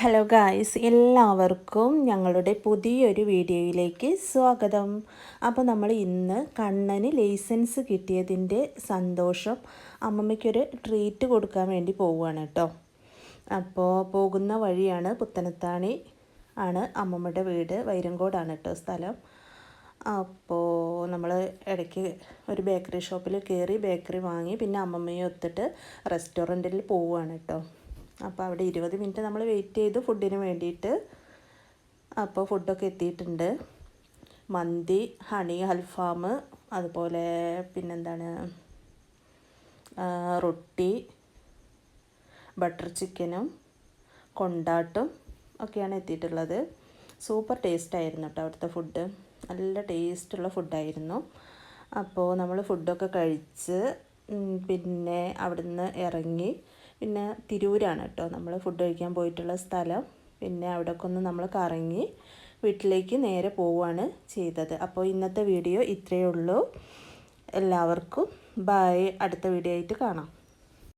Hello guys എല്ലാവർക്കും ഞങ്ങളുടെ പുതിയൊരു വീഡിയോയിലേക്ക് സ്വാഗതം. അപ്പോൾ നമ്മൾ ഇന്ന് കണ്ണന് ലൈസൻസ് കിട്ടിയതിന്റെ സന്തോഷം അമ്മമ്മയ്ക്കൊരു ട്രീറ്റ് കൊടുക്കാൻ വേണ്ടി പോവുകയാണ് കേട്ടോ. അപ്പോൾ പോകുന്ന വഴിയാണ് പുത്തനത്താണി ആണ് അമ്മമ്മയുടെ വീട് വൈരങ്കോടാണ് കേട്ടോ സ്ഥലം. അപ്പോൾ നമ്മൾ ഇടയ്ക്ക് ഒരു ബേക്കറി ഷോപ്പിൽ കയറി ബേക്കറി വാങ്ങി പിന്നെ അമ്മമ്മയെ ഒത്തിട്ട് റെസ്റ്റോറന്റിൽ പോവുകയാണ് കേട്ടോ. അപ്പോൾ അവിടെ ഇരുപത് മിനിറ്റ് നമ്മൾ വെയിറ്റ് ചെയ്തു ഫുഡിന് വേണ്ടിയിട്ട്. അപ്പോൾ ഫുഡൊക്കെ എത്തിയിട്ടുണ്ട്. മന്തി ഹണി അൽഫാം അതുപോലെ പിന്നെന്താണ്? റൊട്ടി ബട്ടർ ചിക്കനും കൊണ്ടാട്ടും ഒക്കെയാണ് എത്തിയിട്ടുള്ളത്. സൂപ്പർ ടേസ്റ്റ് ആയിരുന്നു കേട്ടോ അവിടുത്തെ ഫുഡ് നല്ല ടേസ്റ്റുള്ള ഫുഡായിരുന്നു അപ്പോൾ നമ്മൾ ഫുഡൊക്കെ കഴിച്ച് പിന്നെ അവിടുന്ന് ഇറങ്ങി പിന്നെ തിരൂരാണ് കേട്ടോ നമ്മൾ ഫുഡ് കഴിക്കാൻ പോയിട്ടുള്ള സ്ഥലം. പിന്നെ അവിടെയൊക്കെ ഒന്ന് നമ്മൾ കറങ്ങി വീട്ടിലേക്ക് നേരെ പോവുകയാണ് ചെയ്തത്. അപ്പോൾ ഇന്നത്തെ വീഡിയോ ഇത്രയേ ഉള്ളൂ. എല്ലാവർക്കും ബായ് അടുത്ത വീഡിയോ ആയിട്ട് കാണാം.